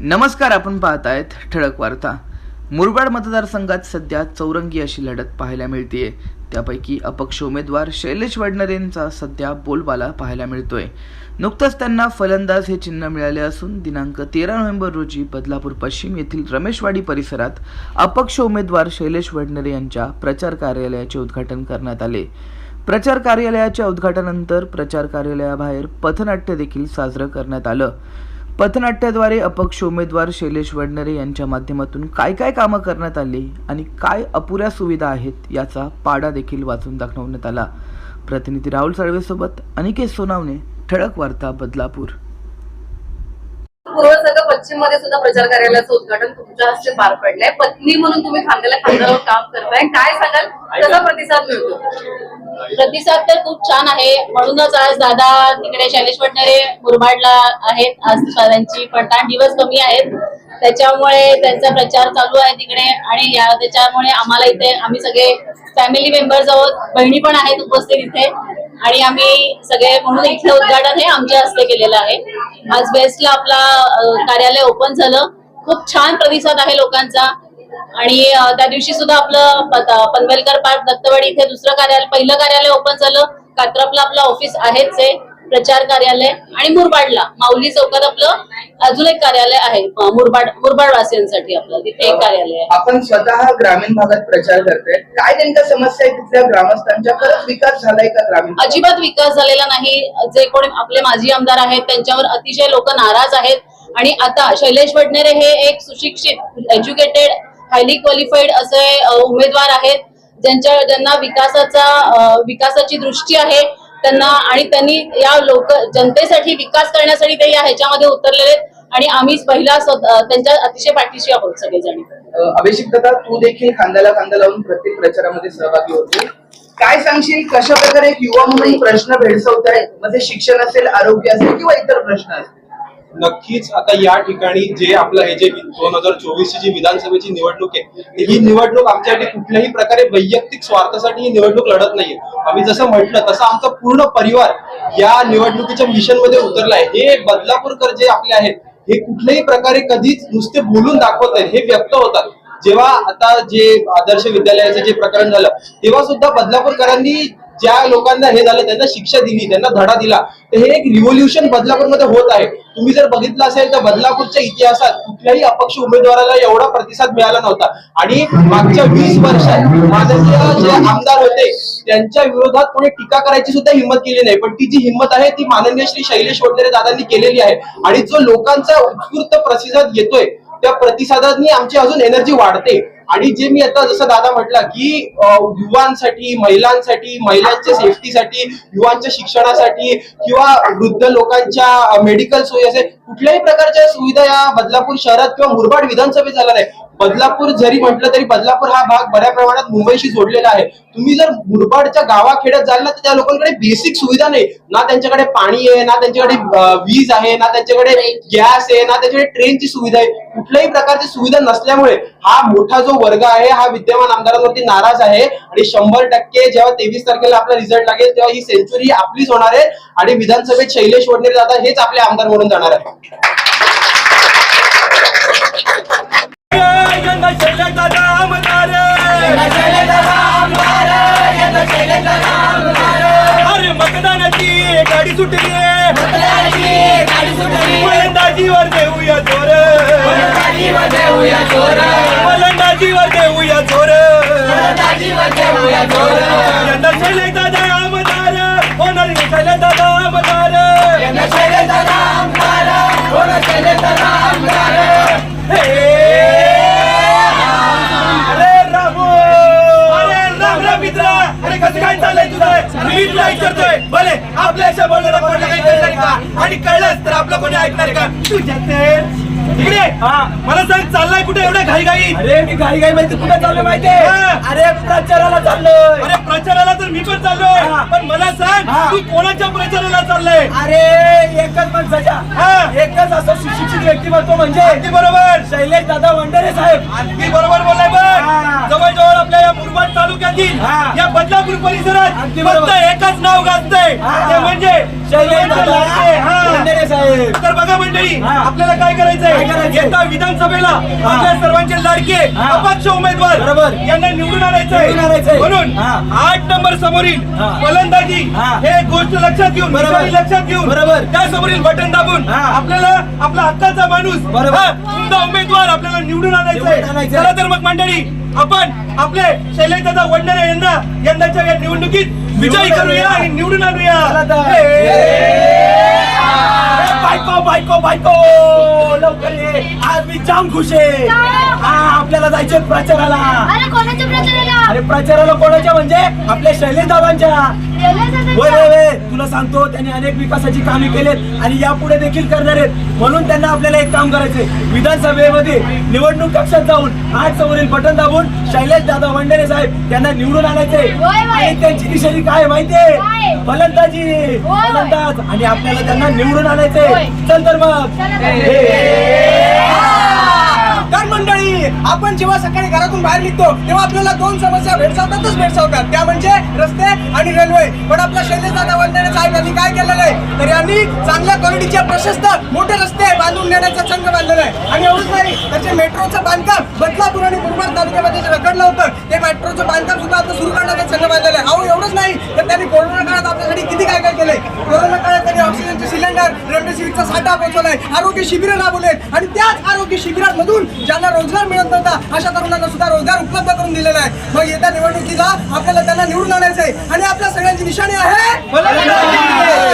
नमस्कार आपण पाहत आहेत ठळक वार्ता. मुरबाड मतदारसंघात सध्या चौरंगी अशी लढत पाहायला मिळतीये. त्यापैकी अपक्ष उमेदवार शैलेश वडनरेंचा सध्या बोलबाला पाहायला मिळतोय. नुकतंच त्यांना फलंदाज हे चिन्ह मिळाले असून दिनांक तेरा नोव्हेंबर रोजी बदलापूर पश्चिम येथील रमेशवाडी परिसरात अपक्ष उमेदवार शैलेश वडनरे यांच्या प्रचार कार्यालयाचे उद्घाटन करण्यात आले. प्रचार कार्यालयाच्या उद्घाटनानंतर प्रचार कार्यालयाबाहेर पथनाट्य देखील साजरं करण्यात आलं. पथनाट्याद्वारे अपक्ष उमेदवार शैलेश वडनरे यांच्या माध्यमातून काय काय कामं करण्यात आली आणि काय अपुऱ्या सुविधा आहेत याचा पाडा देखील वाचून दाखवण्यात आला. प्रतिनिधी राहुल साळवेसोबत अनिकेत सोनावणे ठळक वार्ता बदलापूर. पूर्व पश्चिममध्ये सुद्धा प्रचार कार्यालयाचं उद्घाटन तुमच्या हस्ते पार पडलंय. पत्नी म्हणून तुम्ही खांद्याला खांद्यावर काम करताय. काय सांगाल? कसा प्रतिसाद मिळतो? प्रतिसाद तर खूप छान आहे. म्हणूनच आज दादा तिकडे शैलेश पटणारे मुरबाडला आहेत. आज त्यांची पडताळ दिवस कमी आहेत. त्याच्यामुळे त्यांचा प्रचार चालू आहे तिकडे आणि या त्याच्यामुळे आम्हाला इथे आम्ही सगळे फॅमिली मेंबर्स आहोत. बहिणी पण आहेत उपस्थित इथे. आणि आम्ही सगळे म्हणून इथलं उद्घाटन हे आमच्या हस्ते केलेलं आहे. आज बेस्टला आपला कार्यालय ओपन झालं. खूप छान प्रतिसाद आहे लोकांचा. आणि त्या दिवशी सुद्धा आपलं पनवेलकर पार्क दत्तवाडी इथे दुसरं कार्यालय पहिलं कार्यालय ओपन झालं. कात्रपला आपलं ऑफिस आहेच आहे. प्रचार कार्यालय आणि मुरबाडला. माऊली चौकात आपलं अजून एक कार्यालय आहे. मुरबाड मुरबाड वासियांसाठी आपलं. तिथे एक कार्यालय आहे. आपण स्वतः ग्रामीण भागात प्रचार करतोय. काय नेमक्या समस्या आहे तिथल्या ग्रामस्थांच्या? खरंच विकास झालाय का ग्रामीण भागात? अजिबात विकास झालेला नाही. जे कोणी आपले माजी आमदार आहेत त्यांच्यावर अतिशय लोक नाराज आहेत. आणि आता शैलेश वडनेरे हे एक सुशिक्षित एज्युकेटेड हायली क्वालिफाईड असे अ, उमेदवार आहेत. ज्यांच्या ज्यांना विकासाचा अ, विकासाची दृष्टी आहे. त्यांना आणि त्यांनी या लोक जनतेसाठी विकास करण्यासाठी ते या ह्याच्यामध्ये उतरलेले आहेत. आणि आम्ही पहिला त्यांच्या अतिशय पाठीशी आहोत सगळेजण. अं, अभिषेक दादा तू देखील खांद्याला खांदा लावून प्रत्येक प्रचारामध्ये सहभागी होती. काय सांगशील कशा प्रकारे युवा म्हणून प्रश्न भेडसवत आहेत म्हणजे शिक्षण असेल आरोग्य असेल किंवा इतर प्रश्न असतील? नक्कीच आता या ठिकाणी जे आपलं हे जे दोन हजार चोवीस ची जी विधानसभेची निवडणूक आहे ही निवडणूक आमच्यासाठी कुठल्याही प्रकारे वैयक्तिक स्वार्थासाठी ही निवडणूक लढत नाहीये. आम्ही जसं म्हटलं तसं आमचा पूर्ण परिवार या निवडणुकीच्या मिशनमध्ये उतरलाय. हे बदलापूरकर जे आपले आहेत हे कुठल्याही प्रकारे कधीच नुसते बोलून दाखवत नाही हे व्यक्त होतात. जेव्हा आता जे आदर्श विद्यालयाचं जे प्रकरण झालं तेव्हा सुद्धा बदलापूरकरांनी ज्या लोकांना हे झालं त्यांना शिक्षा दिली त्यांना धडा दिला तर हे एक रिव्होल्युशन बदलापूरमध्ये होत आहे. तुम्ही जर बघितलं असेल तर बदलापूरच्या इतिहासात कुठल्याही अपक्ष उमेदवाराला एवढा प्रतिसाद मिळाला नव्हता. आणि मागच्या वीस वर्षात माननीय जे आमदार होते त्यांच्या विरोधात कोणी टीका करायची सुद्धा हिंमत केली नाही. पण ती जी हिंमत आहे ती माननीय श्री शैलेश वडनेरे दादांनी केलेली आहे. आणि जो लोकांचा उत्स्फूर्त प्रतिसाद येतोय त्या प्रतिसादांनी आमची अजून एनर्जी वाढते. आणि जे मी आता जसं दादा म्हटलं की युवांसाठी महिलांसाठी महिलांच्या सेफ्टीसाठी युवांच्या शिक्षणासाठी किंवा वृद्ध लोकांच्या मेडिकल सोयी असेल कुठल्याही प्रकारच्या सुविधा या बदलापूर शहरात किंवा मुरबाड विधानसभेत झाल्या नाही बदलापूर जरी म्हटलं तरी बदलापूर हा भाग बऱ्या प्रमाणात मुंबईशी जोडलेला आहे. तुम्ही जर मुरबाडच्या गावाखेड्यात जाल ना तर त्या लोकांकडे बेसिक सुविधा नाही. ना त्यांच्याकडे पाणी आहे ना त्यांच्याकडे वीज आहे ना त्यांच्याकडे गॅस आहे ना त्यांच्याकडे ट्रेनची सुविधा आहे. कुठल्याही प्रकारची सुविधा नसल्यामुळे हा मोठा जो वर्ग आहे हा विद्यमान आमदारांवरती नाराज आहे. आणि शंभर टक्के जेव्हा तेवीस तारखेला आपला रिझल्ट लागेल तेव्हा ही सेंचुरी आपलीच होणार आहे. आणि विधानसभेत शैलेश वडनेर दादा हेच आपले आमदार म्हणून जाणार आहेत. अरे मतदानाची गाडी सुटली फलंदाजीवर देऊया जोर। फलंदाजीवर देऊया जोर। यंदा शैलेश दादा आमदार होणार शैलेश दादा आमदार हे! अरे रामो अरे राम राम मित्रा अरे कसं काय चाललंय तुझं मी तुला विचारतोय भले आपल्या अशा बोलण्याला कोणाला काही कळणार का? आणि कळलंच तर आपलं कोणी ऐकणार का? तुझ्या इकडे मला सांग चाललाय कुठे एवढ्या घाई घाई अरे मी घाई घाई माहिती कुठे चाललोय माहितीये हा. अरे प्रचाराला चाललोय अरे प्रचाराला तर मी पण चाललोय. पण मला सांग. तू कोणाच्या प्रचाराला चाललंय अरे एकच माणसाच्या हा. एकच असं सुशिक्षित व्यक्तिमत्व म्हणजे अगदी बरोबर शैलेश दादा वंडरे साहेब अगदी बरोबर बोललाय हा. बघ जवळजवळ आपल्या या मुरबाड तालुक्यातील. या बदलापूर परिसरात अगदी फक्त बरोबर. एकच नाव गाजतंय. ते म्हणजे शैलेश दादा लाडके. हा. वंडेरे साहेब तर बघा मंडळी हा. आपल्याला काय करायचंय येत्या विधानसभेला आपल्या सर्वांचे लाडके. अपक्ष उमेदवार बरोबर. यांना निवडून आणायचंय. म्हणून. आठ नंबर समोरील. फलंदाजी हा. गोष्ट लक्षात घेऊन बरोबर. लक्षात घेऊन बरोबर. त्या समोरील बटन दाबून. आपल्याला आपला हक्काचा माणूस बरोबर. उमेदवार आपल्याला निवडून आणायचंय. चला तर मग मंडळी आपण आपले शैलेशदादा वंडरे यांना यंदाच्या या निवडणुकीत विजयी करूया. आणि निवडून आणूया बायको बायको बायको लवकर ये. आज मी जाम खुश आहे. हा आपल्याला जायचंय प्रचाराला. अरे कोणाच्या प्रचाराला? अरे प्रचाराला कोणाच्या? म्हणजे आपल्या शैलेश दादांच्या. होय तुला सांगतो त्यांनी अनेक विकासाची कामे केलेत आणि यापुढे देखील करणार आहेत. म्हणून त्यांना आपल्याला एक काम करायचंय. विधानसभेमध्ये निवडणूक कक्षात जाऊन आठ समोरील बटन दाबून शैलेश दादा वंडेरे साहेब त्यांना निवडून आणायचे. आणि त्यांची निशाणी काय माहितीये? फलंदाजी. फलंदाज. आणि आपल्याला त्यांना निवडून आणायचे. चल तर मग. चला आपण जेव्हा सकाळी घरातून बाहेर निघतो तेव्हा आपल्याला दोन समस्या भेडसावतातच भेडसावतात. त्या म्हणजे रस्ते आणि रेल्वे पण आपला शैलेश दादा वंदने साहेब यांनी काय केलेलं आहे? तर यांनी चांगल्या क्वालिटीचे प्रशस्त मोठे रस्ते बांधून देण्याचा संघ बांधलेला आहे. आणि एवढंच नाही त्याचे मेट्रोचं बांधकाम बदलापूर आणि मुरबाड तालुक्यामध्ये जे रखडलं होतं ते मेट्रोचं बांधकाम सुद्धा आता सुरू करण्याचा संघ बांधलेला आहे अहो एवढंच नाही तर त्यांनी कोरोना काळात आपल्यासाठी किती काय काय केलंय कोरोना काळात त्यांनी ऑक्सिजनचे सिलेंडर रेमडेसिवीरचा साठा पोहोचवलाय आरोग्य शिबिरं राबवलेत आणि त्याच आरोग्य शिबिरांमधून ज्यांना रोजगार मिळत नव्हता अशा तरुणांना सुद्धा रोजगार उपलब्ध करून दिलेला आहे. मग येत्या निवडणुकीला आपल्याला त्यांना निवडून आणायचं आहे आणि आपल्या सगळ्यांची निशाणी आहे.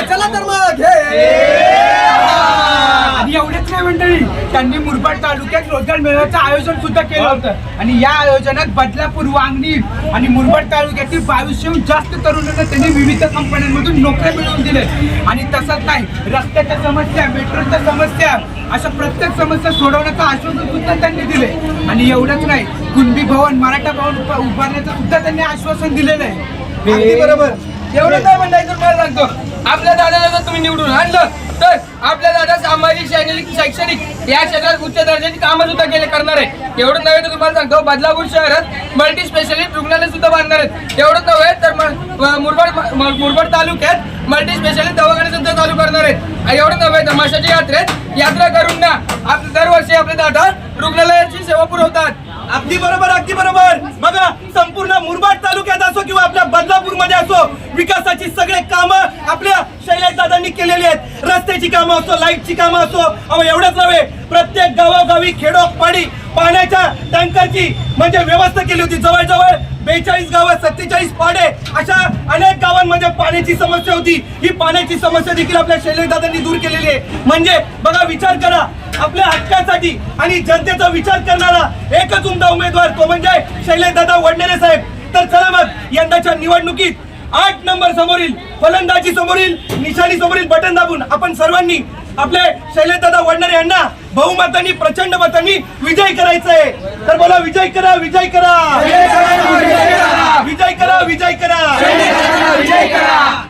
चला तर मग नाही मंडळी त्यांनी मुरबाड तालुक्यात रोजगार मेळाव्याचं आयोजन सुद्धा केलं होतं. आणि या आयोजनात बदलापूर वांगणी आणि मुरबाड तालुक्यातील बावीसशेहून जास्त तरुणांना त्यांनी विविध कंपन्यांमधून नोकऱ्या मिळवून दिले आणि तसंच नाही रस्त्याच्या समस्या मेट्रोच्या समस्या अशा प्रत्येक समस्या सोडवण्याचं आश्वासन सुद्धा त्यांनी दिले आणि एवढंच नाही कुणबी भवन मराठा भवन उभारण्याचं सुद्धा त्यांनी आश्वासन दिलेलं आहे. बरोबर. एवढं काय म्हणताय तर मला सांगतो. आपल्या दादाला जर तुम्ही निवडून आणलं तर आपल्या दादा सामाजिक शैक्षणिक शैक्षणिक या क्षेत्रात उच्च दर्जाची कामं सुद्धा केले करणार आहे एवढं नव्हे तर तुम्हाला सांगतो बदलापूर शहरात मल्टी स्पेशालिस्ट रुग्णालय सुद्धा बांधणार आहेत. एवढं नव्हे तर मुरबाड मुरबाड तालुक्यात मल्टी स्पेशालिस्ट दवाखाने सुद्धा चालू करणार आहेत. एवढं नव्हे तर यात्रेत यात्रा करून ना आपले दरवर्षी आपले दादा रुग्णालयाची सेवा पुरवतात. अगदी बरोबर अगदी बरोबर. बघा संपूर्ण मुरबाड तालुक्यात असो किंवा आपल्या विकासाची सगळे कामं आपल्या शैलेश दादांनी केलेली आहेत. रस्त्याची कामं असो लाईटची कामं असो अहो एवढंच नव्हे. प्रत्येक गावोगावी खेडोपाडी पाण्याच्या टँकरची म्हणजे व्यवस्था केली होती. जवळजवळ बेचाळीस गावं सत्तेचाळीस पाडे अशा अनेक गावांमध्ये पाण्याची समस्या होती. ही पाण्याची समस्या देखील आपल्या शैलेश दादांनी दूर केलेली आहे. म्हणजे बघा विचार करा. आपल्या हक्कासाठी आणि जनतेचा विचार करणारा एकच उमदा उमेदवार तो म्हणजे शैलेश दादा वडनेरे साहेब. तर चला मग यंदाच्या निवडणुकीत आठ नंबर समोरील फलंदाजी समोरील निशाणी समोरील बटन दाबून आपण सर्वांनी आपले शैलेश दादा वडनेरे यांना बहुमतांनी प्रचंड मतांनी विजय करायचंय. तर बोला विजय करा विजय करा. विजय करा विजय करा.